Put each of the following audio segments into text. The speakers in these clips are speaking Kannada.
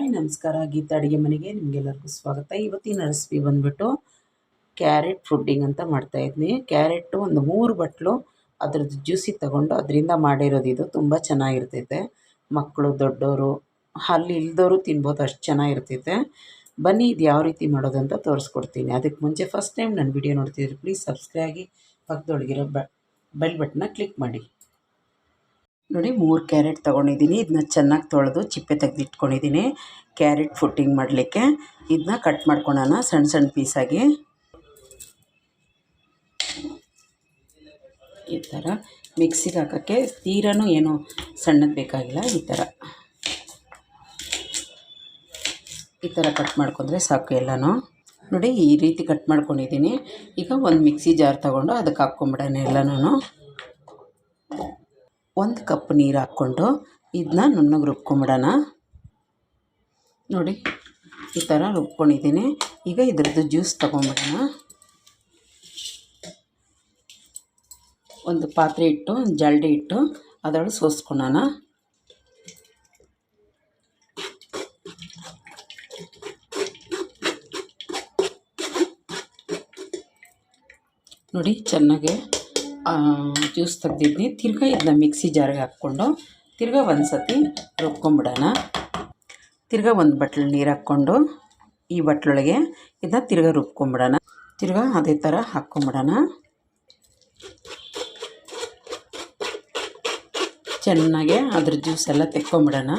ಹಾಯ್, ನಮಸ್ಕಾರ. ಗೀತಾ ಅಡುಗೆ ಮನೆಗೆ ನಿಮಗೆಲ್ಲರಿಗೂ ಸ್ವಾಗತ. ಇವತ್ತಿನ ರೆಸಿಪಿ ಬಂದುಬಿಟ್ಟು ಕ್ಯಾರೆಟ್ ಫುಡ್ಡಿಂಗ್ ಅಂತ ಮಾಡ್ತಾಯಿದ್ನಿ ಕ್ಯಾರೆಟು ಒಂದು ಮೂರು ಬಟ್ಲು ಅದ್ರದ್ದು ಜ್ಯೂಸಿ ತಗೊಂಡು ಅದರಿಂದ ಮಾಡಿರೋದು ಇದು. ತುಂಬ ಚೆನ್ನಾಗಿರ್ತೈತೆ. ಮಕ್ಕಳು ದೊಡ್ಡವರು ಅಲ್ಲಿ ಇಲ್ದವರು ತಿನ್ಬೋದು, ಅಷ್ಟು ಚೆನ್ನಾಗಿರ್ತೈತೆ. ಬನ್ನಿ, ಇದು ಯಾವ ರೀತಿ ಮಾಡೋದು ಅಂತ ತೋರಿಸ್ಕೊಡ್ತೀನಿ. ಅದಕ್ಕೆ ಮುಂಚೆ ಫಸ್ಟ್ ಟೈಮ್ ನನ್ನ ವಿಡಿಯೋ ನೋಡ್ತಿದ್ರೆ ಪ್ಲೀಸ್ ಸಬ್ಸ್ಕ್ರೈಬ್ ಆಗಿ ಪಕ್ಕದೊಳಗಿರೋ ಬೆಲ್ ಬಟನ್ನ ಕ್ಲಿಕ್ ಮಾಡಿ. ನೋಡಿ ಮೂರು ಕ್ಯಾರೆಟ್ ತೊಗೊಂಡಿದ್ದೀನಿ. ಇದನ್ನ ಚೆನ್ನಾಗಿ ತೊಳೆದು ಚಿಪ್ಪೆ ತೆಗೆದಿಟ್ಕೊಂಡಿದ್ದೀನಿ. ಕ್ಯಾರೆಟ್ ಫುಟ್ಟಿಂಗ್ ಮಾಡಲಿಕ್ಕೆ. ಇದನ್ನ ಕಟ್ ಮಾಡ್ಕೊಳೋಣ ಸಣ್ಣ ಸಣ್ಣ ಪೀಸಾಗಿ ಈ ಥರ ಮಿಕ್ಸಿಗೆ ಹಾಕೋಕ್ಕೆ ತೀರನೂ ಏನು ಸಣ್ಣದು ಬೇಕಾಗಿಲ್ಲ, ಈ ಥರ ಈ ಥರ ಕಟ್ ಮಾಡ್ಕೊಂಡ್ರೆ ಸಾಕು ಎಲ್ಲನೂ. ನೋಡಿ ಈ ರೀತಿ ಕಟ್ ಮಾಡ್ಕೊಂಡಿದ್ದೀನಿ. ಈಗ ಒಂದು ಮಿಕ್ಸಿ ಜಾರ್ ತೊಗೊಂಡು ಅದಕ್ಕೆ ಹಾಕ್ಕೊಂಬಿಡೋಣ ಎಲ್ಲನೂ ಒಂದು ಕಪ್ ನೀರು ಹಾಕ್ಕೊಂಡು ಇದನ್ನ ನುಣ್ಣಗೆ ರುಬ್ಕೊಂಬಿಡೋಣ. ನೋಡಿ, ಈ ಥರ ರುಬ್ಕೊಂಡಿದ್ದೀನಿ. ಈಗ ಇದ್ರದ್ದು ಜ್ಯೂಸ್ ತೊಗೊಂಬಿಡೋಣ. ಒಂದು ಪಾತ್ರೆ ಇಟ್ಟು ಜಲ್ಡಿ ಇಟ್ಟು ಅದರೊಳಗೆ ಸೋಸ್ಕೊಳ್ಳೋಣ. ನೋಡಿ, ಚೆನ್ನಾಗಿ ಜ್ಯೂಸ್ ತೆಗ್ದಿದ್ನಿ. ತಿರ್ಗಾ ಇದನ್ನ ಮಿಕ್ಸಿ ಜಾರಿಗೆ ಹಾಕ್ಕೊಂಡು ತಿರ್ಗಾ ಒಂದು ಸತಿ ರುಬ್ಕೊಂಬಿಡೋಣ. ತಿರ್ಗಾ ಒಂದು ಬಟ್ಲು ನೀರು ಹಾಕ್ಕೊಂಡು ಈ ಬಟ್ಲೊಳಗೆ ಇದನ್ನ ತಿರ್ಗಾ ರುಬ್ಕೊಂಬಿಡೋಣ. ತಿರ್ಗ ಅದೇ ಥರ ಹಾಕ್ಕೊಂಬಿಡೋಣ. ಚೆನ್ನಾಗೆ ಅದ್ರ ಜ್ಯೂಸ್ ಎಲ್ಲ ತೆಕ್ಕೊಂಬಿಡೋಣ.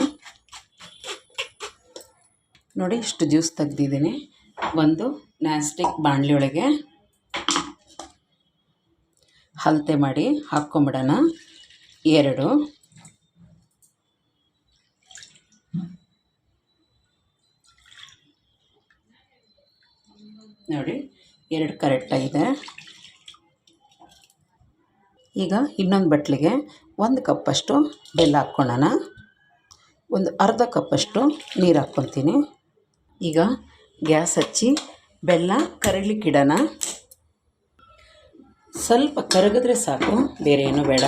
ನೋಡಿ ಇಷ್ಟು ಜ್ಯೂಸ್ ತೆಗ್ದಿದ್ದೀನಿ. ಒಂದು ನ್ಯಾಸ್ಟಿಕ್ ಬಾಣಲಿ ಒಳಗೆ ಹಲ್ತೆ ಮಾಡಿ ಹಾಕ್ಕೊಂಬಿಡೋಣ. ಎರಡು. ನೋಡಿ, ಎರಡು ಕರೆಕ್ಟಾಗಿದೆ ಈಗ ಇನ್ನೊಂದು ಬಟ್ಲಿಗೆ ಒಂದು ಕಪ್ಪಷ್ಟು ಬೆಲ್ಲ ಹಾಕ್ಕೊಳ್ಳೋಣ. ಒಂದು ಅರ್ಧ ಕಪ್ಪಷ್ಟು ನೀರು ಹಾಕ್ಕೊತೀನಿ ಈಗ ಗ್ಯಾಸ್ ಹಚ್ಚಿ ಬೆಲ್ಲ ಕರಗ್ಲಿಕ್ಕಿಡೋಣ. ಸ್ವಲ್ಪ ಕರಗಿದ್ರೆ ಸಾಕು, ಬೇರೆ ಏನೂ ಬೇಡ.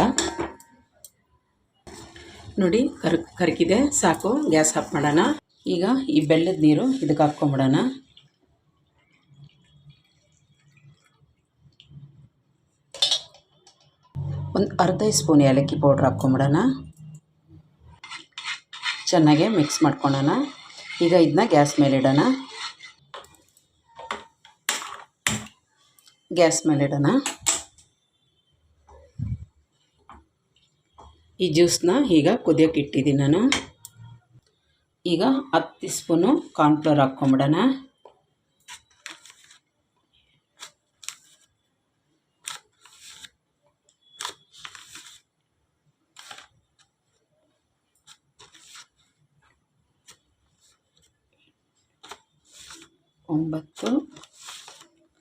ನೋಡಿ, ಕರ್ ಕರಗಿದೆ ಸಾಕು, ಗ್ಯಾಸ್ ಆಫ್ ಮಾಡೋಣ. ಈಗ ಈ ಬೆಲ್ಲದ ನೀರು ಇದಕ್ಕೆ ಹಾಕ್ಕೊಂಬಿಡೋಣ. ಒಂದು ಅರ್ಧ ಸ್ಪೂನ್ ಏಲಕ್ಕಿ ಪೌಡ್ರ್ ಹಾಕ್ಕೊಂಬಿಡೋಣ. ಚೆನ್ನಾಗೆ ಮಿಕ್ಸ್ ಮಾಡ್ಕೊಳ್ಳೋಣ ಈಗ ಇದನ್ನ ಗ್ಯಾಸ್ ಮೇಲೆ ಇಡೋಣ. ಗ್ಯಾಸ್ ಮೇಲೆ ಇಡೋಣ. ಈ ಜ್ಯೂಸನ್ನ ಈಗ ಕುದಿಯೋಕೆ ಇಟ್ಟಿದ್ದೀನಿ ನಾನು. ಈಗ ಹತ್ತು ಸ್ಪೂನು ಕಾರ್ನ್ಫ್ಲೋರ್ ಹಾಕ್ಕೊಂಬಿಡೋಣ. ಒಂಬತ್ತು,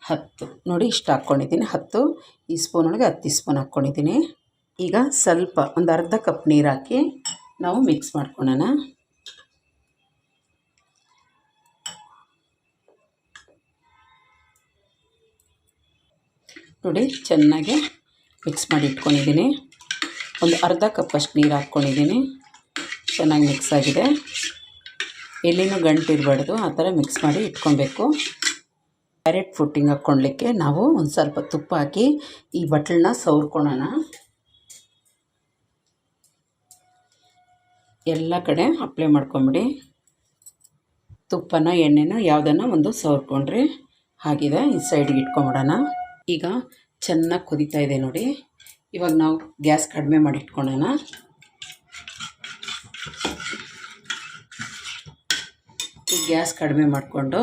ಹತ್ತು. ನೋಡಿ ಇಷ್ಟು ಹಾಕ್ಕೊಂಡಿದ್ದೀನಿ, ಹತ್ತು. ಈ ಸ್ಪೂನ್ ಒಳಗೆ ಹತ್ತು ಸ್ಪೂನ್ ಹಾಕ್ಕೊಂಡಿದ್ದೀನಿ. ಈಗ ಸ್ವಲ್ಪ ಒಂದು ಅರ್ಧ ಕಪ್ ನೀರು ಹಾಕಿ ನಾವು ಮಿಕ್ಸ್ ಮಾಡ್ಕೊಳ್ಳೋಣ ನೋಡಿ ಚೆನ್ನಾಗಿ ಮಿಕ್ಸ್ ಮಾಡಿ ಇಟ್ಕೊಂಡಿದ್ದೀನಿ. ಒಂದು ಅರ್ಧ ಕಪ್ಪಷ್ಟು ನೀರು ಹಾಕ್ಕೊಂಡಿದ್ದೀನಿ. ಚೆನ್ನಾಗಿ ಮಿಕ್ಸ್ ಆಗಿದೆ. ಎಲ್ಲಿನೂ ಗಂಟು ಇರಬಾರ್ದು, ಆ ಥರ ಮಿಕ್ಸ್ ಮಾಡಿ ಇಟ್ಕೊಬೇಕು. ಕ್ಯಾರೆಟ್ ಫುಟ್ಟಿಂಗ್ ಹಾಕ್ಕೊಳ್ಲಿಕ್ಕೆ ನಾವು ಒಂದು ಸ್ವಲ್ಪ ತುಪ್ಪ ಹಾಕಿ ಈ ಬಟ್ಲನ್ನ ಸವ್ರ್ಕೊಳೋಣ. ಎಲ್ಲ ಕಡೆ ಅಪ್ಲೈ ಮಾಡ್ಕೊಂಬಿಡಿ. ತುಪ್ಪನ, ಎಣ್ಣೆನ ಯಾವುದನ್ನ ಒಂದು ಸವರ್ಕೊಂಡ್ರಿ ಆಗಿದೆ ಈ ಸೈಡ್ಗೆ ಇಟ್ಕೊಂಬಿಡೋಣ. ಈಗ ಚೆನ್ನಾಗಿ ಕುದೀತಾ ಇದೆ ನೋಡಿ. ಇವಾಗ ನಾವು ಗ್ಯಾಸ್ ಕಡಿಮೆ ಮಾಡಿ ಇಟ್ಕೊಳ್ಳೋಣ ಗ್ಯಾಸ್ ಕಡಿಮೆ ಮಾಡಿಕೊಂಡು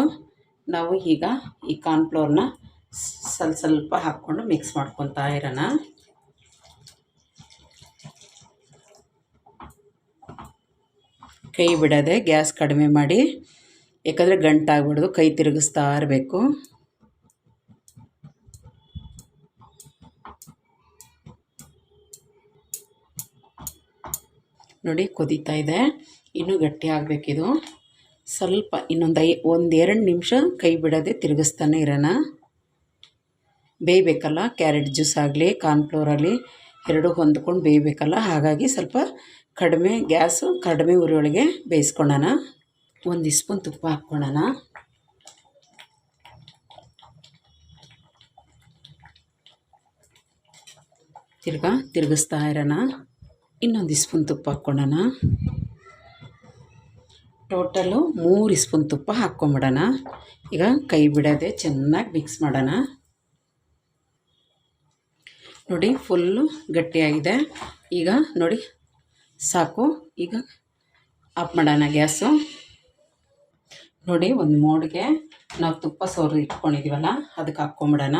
ನಾವು ಈಗ ಈ ಕಾರ್ನ್ಫ್ಲೋರ್ನ ಸ್ವಲ್ಪ ಸ್ವಲ್ಪ ಹಾಕ್ಕೊಂಡು ಮಿಕ್ಸ್ ಮಾಡ್ಕೊತಾ ಇರೋಣ. ಕೈ ಬಿಡದೆ ಗ್ಯಾಸ್ ಕಡಿಮೆ ಮಾಡಿ ಯಾಕಂದರೆ ಗಂಟಾಗ್ಬಿಡ್ದು, ಕೈ ತಿರುಗಿಸ್ತಾ ಇರಬೇಕು. ನೋಡಿ, ಕುದೀತಾ ಇದೆ. ಇನ್ನೂ ಗಟ್ಟಿ ಆಗಬೇಕಿದು. ಸ್ವಲ್ಪ ಇನ್ನೊಂದು ಐ, ಒಂದು ಎರಡು ನಿಮಿಷ ಕೈ ಬಿಡದೆ ತಿರುಗಿಸ್ತಾನೆ ಇರೋಣ. ಬೇಯಬೇಕಲ್ಲ, ಕ್ಯಾರೆಟ್ ಜ್ಯೂಸ್ ಆಗಲಿ ಕಾರ್ನ್ಫ್ಲೋರ್ ಆಗಲಿ, ಎರಡೂ ಹೊಂದ್ಕೊಂಡು ಬೇಯಬೇಕಲ್ಲ. ಹಾಗಾಗಿ ಸ್ವಲ್ಪ ಕಡಿಮೆ ಗ್ಯಾಸು, ಕಡಿಮೆ ಉರಿಯೊಳಗೆ ಬೇಯಿಸ್ಕೊಳ್ಳೋಣ. ಒಂದು ಸ್ಪೂನ್ ತುಪ್ಪ ಹಾಕ್ಕೊಳ್ಳೋಣ. ತಿರ್ಗಾ ತಿರುಗಿಸ್ತಾ ಇರೋಣ. ಇನ್ನೊಂದು ಸ್ಪೂನ್ ತುಪ್ಪ ಹಾಕ್ಕೊಳ್ಳೋಣ. ಟೋಟಲು ಮೂರು ಸ್ಪೂನ್ ತುಪ್ಪ ಹಾಕ್ಕೊಂಬಿಡೋಣ. ಈಗ ಕೈ ಬಿಡೋದೆ ಚೆನ್ನಾಗಿ ಮಿಕ್ಸ್ ಮಾಡೋಣ. ನೋಡಿ, ಫುಲ್ಲು ಗಟ್ಟಿಯಾಗಿದೆ. ಈಗ ನೋಡಿ ಸಾಕು. ಈಗ ಆಫ್ ಮಾಡೋಣ ಗ್ಯಾಸು. ನೋಡಿ, ಒಂದು ಮೋಡ್ಗೆ ನಾವು ತುಪ್ಪ ಸೋರು ಇಟ್ಕೊಂಡಿದ್ದೀವಲ್ಲ ಅದಕ್ಕೆ ಹಾಕ್ಕೊಂಬಿಡೋಣ.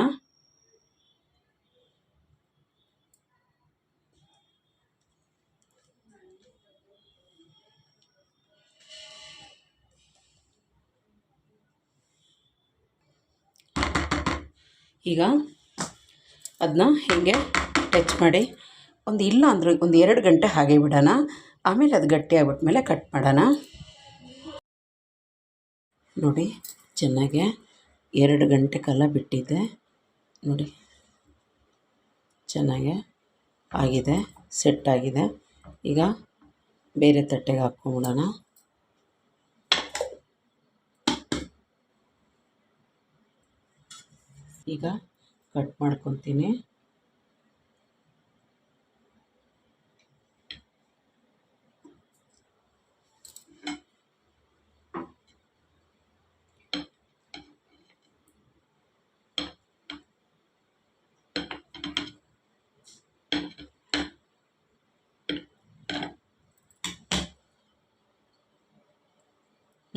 ಈಗ ಅದನ್ನ ಹೀಗೆ ಟಚ್ ಮಾಡಿ. ಒಂದು ಇಲ್ಲ ಅಂದರೂ ಒಂದು ಎರಡು ಗಂಟೆ ಹಾಗೆ ಬಿಡೋಣ. ಆಮೇಲೆ ಅದು ಗಟ್ಟಿ ಆಗ್ಬಿಟ್ಮೇಲೆ ಕಟ್ ಮಾಡೋಣ. ನೋಡಿ, ಚೆನ್ನಾಗೆ ಎರಡು ಗಂಟೆ ಕಾಲ ಬಿಟ್ಟಿದ್ದೆ ನೋಡಿ, ಚೆನ್ನಾಗೆ ಆಗಿದೆ, ಸೆಟ್ ಆಗಿದೆ. ಈಗ ಬೇರೆ ತಟ್ಟೆಗೆ ಹಾಕ್ಕೊಂಬಿಡೋಣ. ಈಗ ಕಟ್ ಮಾಡ್ಕೊತೀನಿ.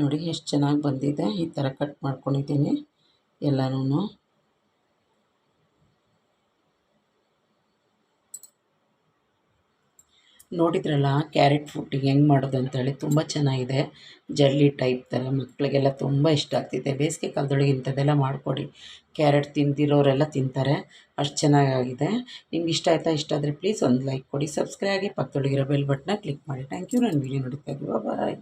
ನೋಡಿ ಎಷ್ಟು ಚೆನ್ನಾಗಿ ಬಂದಿದೆ. ಈ ಥರ ಕಟ್ ಮಾಡ್ಕೊಂಡಿದ್ದೀನಿ ಎಲ್ಲನೂ. ನೋಡಿದ್ರಲ್ಲ, ಕ್ಯಾರೆಟ್ ಫುಟ್ಟಿಗೆ ಹೆಂಗೆ ಮಾಡೋದು ಅಂತೇಳಿ ತುಂಬ ಚೆನ್ನಾಗಿದೆ. ಜಲ್ಲಿ ಟೈಪ್ ಥರ ಮಕ್ಕಳಿಗೆಲ್ಲ ತುಂಬ ಇಷ್ಟ ಆಗ್ತಿದೆ. ಬೇಸಿಗೆ ಕಾಲದೊಳಗೆ ಇಂಥದ್ದೆಲ್ಲ ಮಾಡಿಕೊಡಿ. ಕ್ಯಾರೆಟ್ ತಿಂದಿರೋರೆಲ್ಲ ತಿಂತಾರೆ. ಅಷ್ಟು ಚೆನ್ನಾಗಾಗಿದೆ. ನಿಮ್ಗೆ ಇಷ್ಟ ಆಯಿತಾ? ಇಷ್ಟ ಆದರೆ ಪ್ಲೀಸ್ ಒಂದು ಲೈಕ್ ಕೊಡಿ. ಸಬ್ಸ್ಕ್ರೈಬ್ ಆಗಿ ಪಕ್ಕದೊಳಗಿರೋ ಬೆಲ್ ಬಟ್ನ ಕ್ಲಿಕ್ ಮಾಡಿ. Thank you. ನಾನು ವೀಡಿಯೋ ನೋಡ್ತಾ ಇದ್ದೀವಿ. ಬಾಯ್